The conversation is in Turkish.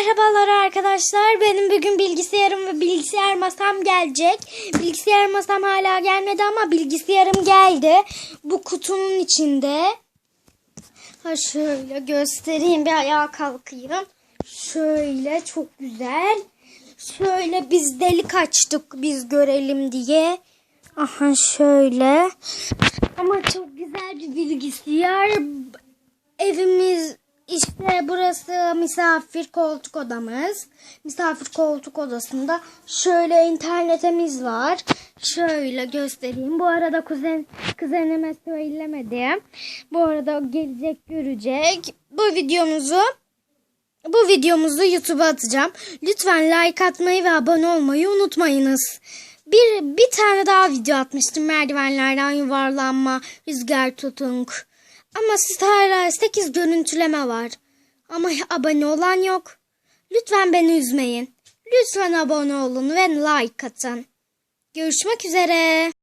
Merhabalar arkadaşlar. Benim bugün bilgisayarım ve bilgisayar masam gelecek. Bilgisayar masam hala gelmedi ama bilgisayarım geldi. Bu kutunun içinde. Ha şöyle göstereyim bir ayağa kalkayım. Şöyle çok güzel. Şöyle biz delik açtık biz görelim diye. Aha şöyle. Ama çok güzel bir bilgisayar. Evimiz işte burası misafir koltuk odamız. Misafir koltuk odasında şöyle internetimiz var. Şöyle göstereyim. Bu arada kuzen kuzenime söylemedim. Bu arada gelecek görecek. Bu videomuzu bu videomuzu YouTube'a atacağım. Lütfen like atmayı ve abone olmayı unutmayınız. Bir, bir tane daha video atmıştım. Merdivenlerden yuvarlanma, rüzgar tutunk. Ama sizde hala 8 görüntüleme var. Ama abone olan yok. Lütfen beni üzmeyin. Lütfen abone olun ve like atın. Görüşmek üzere.